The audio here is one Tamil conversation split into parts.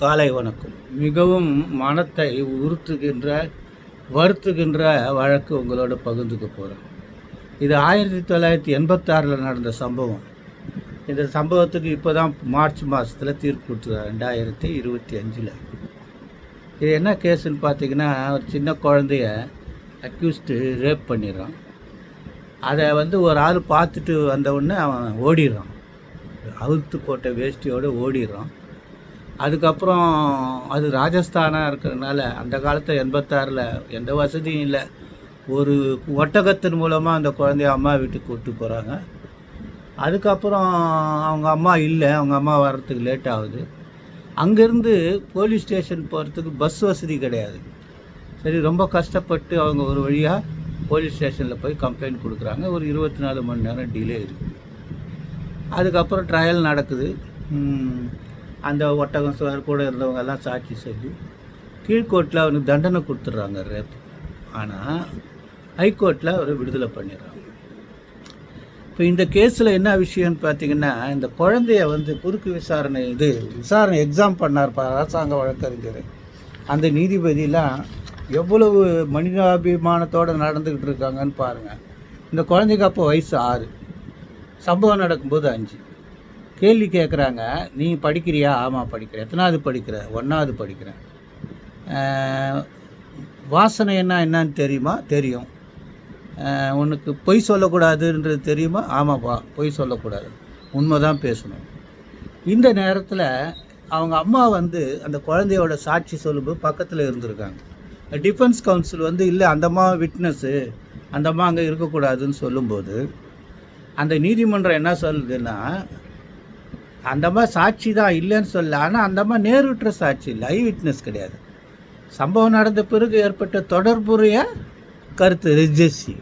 காலை வணக்கம். மிகவும் மனத்தை உறுத்துகின்ற வருத்துகின்ற வழக்கு உங்களோட பகிர்ந்துக்க போகிறேன் இது ஆயிரத்தி தொள்ளாயிரத்தி எண்பத்தாறில் நடந்த சம்பவம். இந்த சம்பவத்துக்கு இப்போ தான் மார்ச் மாதத்தில் தீர்ப்பு கொடுத்துருக்காங்க ரெண்டாயிரத்தி இருபத்தி அஞ்சில். இது என்ன கேஸுன்னு பார்த்தீங்கன்னா ஒரு சின்ன குழந்தைய அக்யூஸ்டு ரேப் பண்ணிடுறான். அதை வந்து ஒரு ஆள் பார்த்துட்டு வந்தவுடனே அவன் ஓடிடுறான். அவுத்து போட்ட வேஷ்டியோடு ஓடிடுறான். அதுக்கப்புறம் அது ராஜஸ்தானாக இருக்கிறதுனால அந்த காலத்தில் எண்பத்தாறில் எந்த வசதியும் இல்லை. ஒரு ஒட்டகத்தின் மூலமாக அந்த குழந்தைய அம்மா வீட்டுக்கு கூப்பிட்டு போகிறாங்க அதுக்கப்புறம் அவங்க அம்மா இல்லை. அவங்க அம்மா வர்றதுக்கு லேட் ஆகுது. அங்கேருந்து போலீஸ் ஸ்டேஷன் போகிறதுக்கு பஸ் வசதி கிடையாது. சரி ரொம்ப கஷ்டப்பட்டு அவங்க ஒரு வழியாக போலீஸ் ஸ்டேஷனில் போய் கம்ப்ளைண்ட் கொடுக்குறாங்க. ஒரு இருபத்தி நாலு மணி நேரம் டிலே இருக்குது அதுக்கப்புறம் ட்ரையல் நடக்குது. அந்த ஒட்டகம் சார் கூட இருந்தவங்க எல்லாம் சாட்சி சொல்லி கீழ்கோர்ட்டில் அவனுக்கு தண்டனை கொடுத்துட்றாங்க ரேப். ஆனால் ஹைகோர்ட்டில் அவர் விடுதலை பண்ணிடுறாங்க. இப்போ இந்த கேஸில் என்ன விஷயம்னு பார்த்தீங்கன்னா இந்த குழந்தைய வந்து குறுக்கு விசாரணை இது விசாரணை எக்ஸாம் பண்ணார் அரசாங்க வழக்கறிஞர். அந்த நீதிபதியெலாம் எவ்வளவு மனிதாபிமானத்தோடு நடந்துக்கிட்டு இருக்காங்கன்னு பாருங்கள் இந்த குழந்தைக்கு அப்போ வயசு ஆறு. சம்பவம் நடக்கும்போது அஞ்சு. கேள்வி கேட்குறாங்க நீ படிக்கிறியா? ஆமாம் படிக்கிறேன். எத்தனாவது படிக்கிற? ஒன்றாவது படிக்கிறேன். வாசனை என்ன என்னன்னு தெரியுமா? தெரியும். உனக்கு பொய் சொல்லக்கூடாதுன்றது தெரியுமா? ஆமாப்பா பொய் சொல்லக்கூடாது. உண்மை தான் பேசணும். இந்த நேரத்தில் அவங்க அம்மா வந்து அந்த குழந்தையோட சாட்சி சொல்லும்போது பக்கத்தில் இருந்திருக்காங்க. டிஃபென்ஸ் கவுன்சில் வந்து இல்லை அந்த அம்மா விட்னஸ்ஸு. அந்த அம்மா அங்கே இருக்கக்கூடாதுன்னு சொல்லும்போது அந்த நீதிமன்றம் என்ன சொல்லுதுன்னா அந்த மாதிரி சாட்சி தான் இல்லைன்னு சொல்ல ஆனால் அந்த மாதிரி நேருற்ற சாட்சி இல்லை ஐ விட்னஸ் கிடையாது. சம்பவம் நடந்த பிறகு ஏற்பட்ட தொடர்புடைய கருத்து ரிஜஸ்டி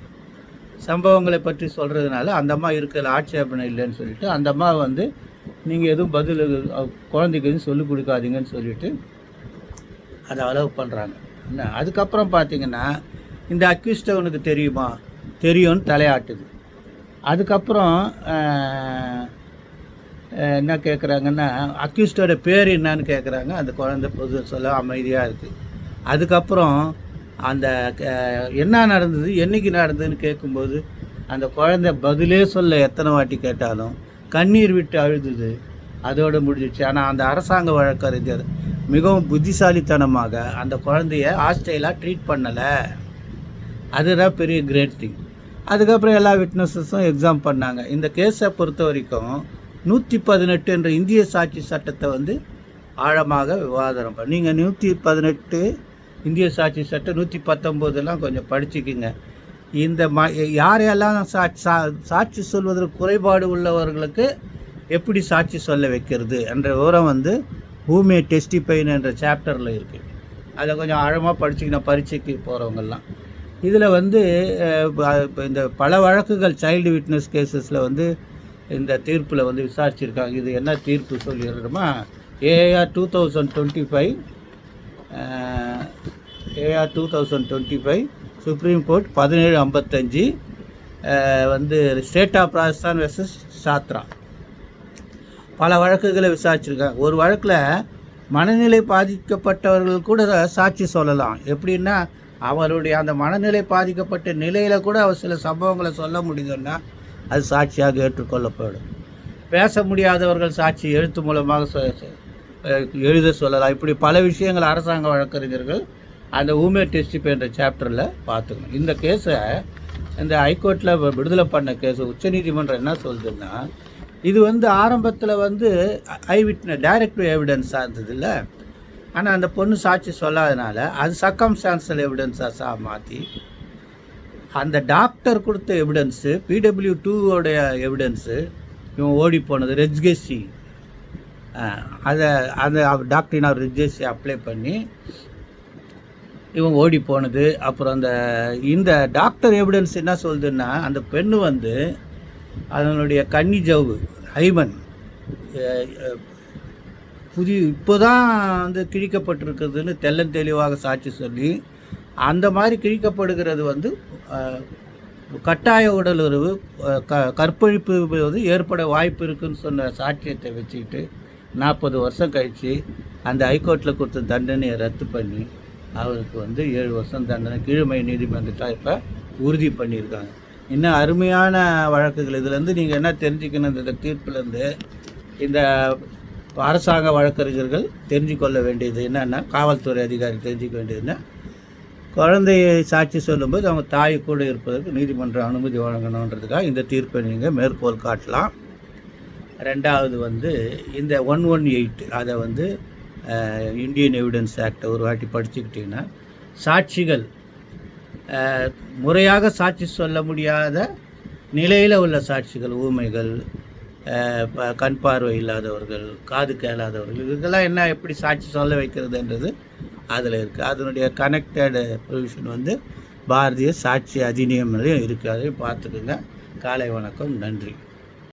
சம்பவங்களை பற்றி சொல்கிறதுனால அந்த மாதிரி இருக்கிற ஆட்சேபனை இல்லைன்னு சொல்லிட்டு அந்த மாதிரி வந்து நீங்கள் எதுவும் பதில் குழந்தைக்கு எதுவும் சொல்லிக் கொடுக்காதீங்கன்னு சொல்லிட்டு அதை அலோவ் பண்ணுறாங்க என்ன? அதுக்கப்புறம் பார்த்தீங்கன்னா இந்த அக்யூஸ்ட் உனக்கு தெரியுமா? தெரியும்னு தலையாட்டுது. அதுக்கப்புறம் என்ன கேட்குறாங்கன்னா அக்யூஸ்டோட பேர் என்னன்னு கேட்குறாங்க அந்த குழந்தை பொது சொல்ல அமைதியாக இருக்குது அதுக்கப்புறம் அந்த என்ன நடந்தது என்னைக்கு நடந்ததுன்னு கேட்கும்போது அந்த குழந்தை பதிலே சொல்ல எத்தனை வாட்டி கேட்டாலும் கண்ணீர் விட்டு அழுதுது அதோடு முடிஞ்சிச்சு ஆனால் அந்த அரசாங்க வழக்கறிஞர் மிகவும் புத்திசாலித்தனமாக அந்த குழந்தைய ஹாஸ்டலாக ட்ரீட் பண்ணலை. அதுதான் பெரிய கிரேட் திங் அதுக்கப்புறம் எல்லா விட்னஸஸும் எக்ஸாம் பண்ணாங்க. இந்த கேஸை பொறுத்த வரைக்கும் நூற்றி பதினெட்டு என்ற இந்திய சாட்சி சட்டத்தை வந்து ஆழமாக விவாதம் நீங்கள் நூற்றி பதினெட்டு இந்திய சாட்சி சட்டம் நூற்றி பத்தொம்போதெல்லாம் கொஞ்சம் படிச்சுக்கிங்க. இந்த ம யாரையெல்லாம் சா சா சாட்சி சொல்வதற்கு குறைபாடு உள்ளவர்களுக்கு எப்படி சாட்சி சொல்ல வைக்கிறது என்ற விவரம் வந்து பூமியை டெஸ்டிபைன் என்ற சாப்டரில் இருக்குது அதை கொஞ்சம் ஆழமாக படிச்சுக்கணும் பரீட்சைக்கு போகிறவங்கெல்லாம் இதில் வந்து இந்த பல வழக்குகள் சைல்டு விட்னஸ் கேசஸில் வந்து இந்த தீர்ப்பில் வந்து விசாரிச்சிருக்காங்க. இது என்ன தீர்ப்பு சொல்லிடுறோமா? AR two thousand twenty five AR two thousand twenty five supreme court பதினேழு ஐம்பத்தஞ்சு வந்து state of Rajasthan versus Sathra பல வழக்குகளை விசாரிச்சிருக்காங்க. ஒரு வழக்கில் மனநிலை பாதிக்கப்பட்டவர்கள் கூட சாட்சி சொல்லலாம். எப்படின்னா அவருடைய அந்த மனநிலை பாதிக்கப்பட்ட நிலையில் கூட அவர் சில சம்பவங்களை சொல்ல முடியுதுன்னா அது சாட்சியாக ஏற்றுக்கொள்ளப்படும். பேச முடியாதவர்கள் சாட்சி எழுத்து மூலமாக எழுத சொல்லலாம். இப்படி பல விஷயங்கள் அரசாங்க வழக்கறிஞர்கள் அந்த ஊமே டெஸ்டிப் என்ற சாப்டரில் பார்த்துக்கணும். இந்த கேஸை இந்த ஹைகோர்ட்டில் விடுதலை பண்ண கேஸ் உச்சநீதிமன்றம் என்ன சொல்லுதுன்னா இது வந்து ஆரம்பத்தில் வந்து ஐ விட்ன டைரக்ட் எவிடன்ஸாக இருந்தது இல்லை. ஆனால் அந்த பொண்ணு சாட்சி சொல்லாதனால அது சக்கம்ஸ்டான்சல் எவிடன்ஸாக மாற்றி அந்த டாக்டர் கொடுத்த எவிடன்ஸு பிடபிள்யூ டூவோடைய எவிடன்ஸு இவன் ஓடி போனது ரெஜ்கேசி. அதை அந்த டாக்டரின் ஆஃப் ரெஜ்கேசி அப்ளை பண்ணி இவன் ஓடி போனது. அப்புறம் அந்த இந்த டாக்டர் எவிடன்ஸ் என்ன சொல்லுதுன்னா அந்த பெண்ணு வந்து அதனுடைய கன்னி ஜவ்வு ஹைமன் புதிய இப்போ தான் வந்து கிழிக்கப்பட்டிருக்குதுன்னு தெள்ளந்தெளிவாக சாட்சி சொல்லி அந்த மாதிரி கிழிக்கப்படுகிறது வந்து கட்டாய உடலுறவு உறவு க கற்பழிப்பு வந்து ஏற்பட வாய்ப்பு இருக்குன்னு சொன்ன சாட்சியத்தை வச்சுக்கிட்டு நாற்பது வருஷம் கழித்து அந்த ஹைகோர்ட்டில் கொடுத்த தண்டனையை ரத்து பண்ணி அவருக்கு வந்து ஏழு வருஷம் தண்டனை கீழ்மை நீதிமன்றத்தை இப்போ உறுதி பண்ணியிருக்காங்க. இன்னும் அருமையான வழக்குகள். இதுலேருந்து நீங்கள் என்ன தெரிஞ்சுக்கணும் இந்த தீர்ப்புலேருந்து? இந்த அரசாங்க வழக்கறிஞர்கள் தெரிஞ்சு கொள்ள வேண்டியது என்னென்னா காவல்துறை அதிகாரி தெரிஞ்சுக்க வேண்டியதுன்னா குழந்தையை சாட்சி சொல்லும்போது அவங்க தாய் கூட இருப்பதற்கு நீதிமன்றம் அனுமதி வழங்கணுன்றதுக்காக இந்த தீர்ப்பை நீங்கள் மேற்கோள் காட்டலாம். ரெண்டாவது வந்து இந்த ஒன் ஒன் எயிட் அதை வந்து இந்தியன் எவிடன்ஸ் ஆக்டை ஒரு வாட்டி படிச்சுக்கிட்டிங்கன்னா சாட்சிகள் முறையாக சாட்சி சொல்ல முடியாத நிலையில் உள்ள சாட்சிகள் ஊமைகள் கண் பார்வை இல்லாதவர்கள் காது கேளாதவர்கள் இதுக்கெல்லாம் என்ன எப்படி சாட்சி சொல்ல வைக்கிறதுன்றது அதில் இருக்குது அதனுடைய கனெக்டடு ப்ரொவிஷன் வந்து பாரதிய சாட்சி அதிநியமலையும் இருக்குது அதையும் பார்த்துக்குங்க. காலை வணக்கம். நன்றி.